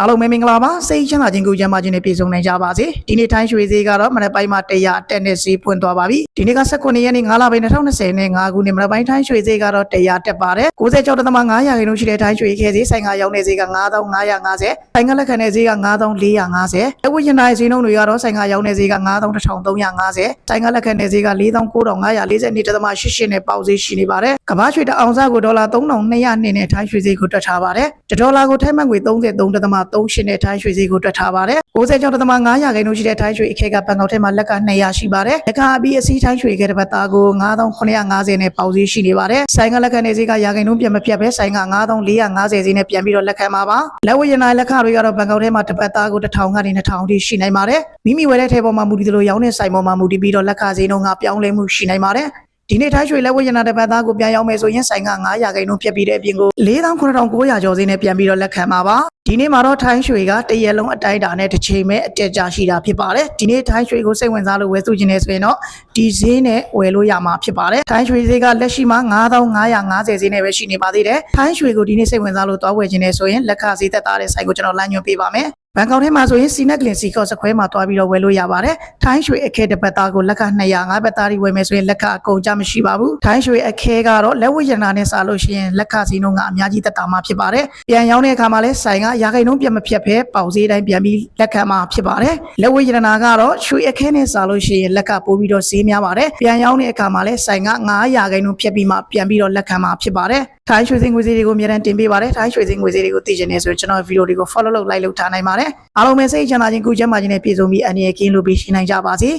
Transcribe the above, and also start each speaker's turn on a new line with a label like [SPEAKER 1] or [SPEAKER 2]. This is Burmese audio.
[SPEAKER 1] အားလုံးပဲမင်္ဂလာပါစိတ်ချမ်းသာခြင်းကိုကျမ်းမာခြင်းနဲ့ပြည့်စုံနိုင်ကြပါစေဒီနေ့ထိုင်းရွှေဈေးကတော့မနက်ပိုင်းမှာ100တက်နဲ့ဈေးပွင့်သွားပါပြီဒီနေ့က19ရက်နေ့9လပိုင်း2020နဲ့5ခုနှစ်မနက်ပိုင်းထိုင်းရွှေဈေးကတော့100တက်ပါတယ်96.5ရာခိုင်နှုန်းရှိတဲ့ထိုင်းရွှေခဲဈေးဆိုင်ကရောက်နေဈေးက9550ဆိုင်ကလက်ခံတဲ့ဈေးက9450အဝိညာဉ်တိုင်းဈေးနှုန်းတွေကတော့ဆိုင်ကရောက်နေဈေးက9350ဆိုင်ကလက်ခံတဲ့ဈေးက4950.88နဲ့ပေါက်ဈေးရှိနေပါတယ်ကမ္ဘာရွှေတအောင်စားကိုဒေါ်လာ3200နဲ့ထိုင်းရွှေဈေးကိုတွက်ထားပါတယ်တဒေါ်လာကိုထိုင်းမန်ငွေ33.38နဲ့ထိုင်းရွှေဈေးကိုတွက်ထားပါတယ်96.5ရာခိုင်နှုန်းရှိတဲ့ထိုင်းရွှေအခဲကဘန်ကောက်ထဲမှာလက်က200ရှိပါတယ်လက်ကအပြီးအစီးထိုင်းရွှေခဲတစ်ပတ်သားကို9950နဲ့ပေါက်ဈေးရှိနေပါတယ်ဆိုင်ကလက်ခံတဲ့ဈေးကရာခိုင်နှုန်းပြန်မပြတ်ပဲဆိုင်က9450ဈေးနဲ့ပြန်ပြီးတော့လက်ခံပါပါလက်ဝယ်ရနိုင်လက်ခတွေကတော့ဘန်ကောက်ထဲမှာတစ်ပတ်သားကို1000ကနေ2000ထိရှိနိုင်ပါတယ်မိမိဝယ်တဲ့ထဲပေါ်မှာမူတည်သလိုရောင်းတဲ့ဆိုင်ပေါ်မှာမူတည်ပြီးတော့လက်ခဈေးနှုန်းကပြောင်းလဲမှုရှိနိုင်ပါတယ် ဒီနေ့ထိုင်းရွှေလက်ဝဲရနာတစ်ပတ်သားကိုပြန်ရောက်မယ်ဆိုရင်ဆိုင်က900ရာခိုင်နှုန်းပြတ်ပြီးတဲ့အပြင်ကို49,900ကျော်စင်းနဲ့ပြန်ပြီးတော့လက်ခံပါပါဒီနေ့မှာတော့ထိုင်းရွှေကတရက်လုံးအတိုင်းအတာနဲ့တစ်ချိန်ပဲအတက်ကြရှိတာဖြစ်ပါတယ်ဒီနေ့ထိုင်းရွှေကိုစိတ်ဝင်စားလို့ဝယ်စုခြင်းနေဆိုရင်တော့ဒီဈေးနဲ့ဝယ်လို့ရမှာဖြစ်ပါတယ်ထိုင်းရွှေဈေးကလက်ရှိမှာ9,950ဈေးနဲ့ပဲရှိနေပါသေးတယ်ထိုင်းရွှေကိုဒီနေ့စိတ်ဝင်စားလို့သွားဝယ်ခြင်းနေဆိုရင်လက်ခဈေးသက်သာတဲ့ဆိုင်ကိုကျွန်တော်လမ်းညွှန်ပေးပါမယ် ဘန်ကောက်ထဲမှာဆိုရင်စီနက်ကလင်စီကော့စခွဲမှာတွားပြီးတော့ဝယ်လို့ရပါတယ်။ထိုင်းရွှေအခဲတစ်ပတ်သားကိုလက်က200ငါးပတ်သားတွေဝယ်မယ်ဆိုရင်လက်ကအကုန်ကြမရှိပါဘူး။ထိုင်းရွှေအခဲကတော့လက်ဝတ်ရတနာနဲ့စားလို့ရှိရင်လက်ခစီနှုန်းကအများကြီးသက်သာမှာဖြစ်ပါတယ်။ပြန်ရောင်းတဲ့အခါမှာလည်းဆိုင်ကရာခိုင်နှုန်းပြတ်မဖြတ်ဖဲပေါင်စည်းတိုင်းပြန်ပြီးလက်ခံမှာဖြစ်ပါတယ်။လက်ဝတ်ရတနာကတော့ရွှေအခဲနဲ့စားလို့ရှိရင်လက်ကပိုးပြီးတော့ဈေးများပါတယ်။ပြန်ရောင်းတဲ့အခါမှာလည်းဆိုင်က900ရာခိုင်နှုန်းဖြတ်ပြီးမှပြန်ပြီးတော့လက်ခံမှာဖြစ်ပါတယ်။ ထိုင်းရွှေစင်ငွေစည်းတွေကိုအများတန်းတင်ပေးပါတယ်ထိုင်းရွှေစင်ငွေစည်းတွေကိုသိချင်နေဆိုရင်ကျွန်တော်ဗီဒီယိုတွေကို follow လုပ် like လုပ်ထားနိုင်ပါတယ်အားလုံးပဲစိတ်ချမ်းသာခြင်းကိုကျန်းမာခြင်းနဲ့ပြည့်စုံပြီးအနေရကင်းလို့ပြီးရှိနိုင်ကြပါစေ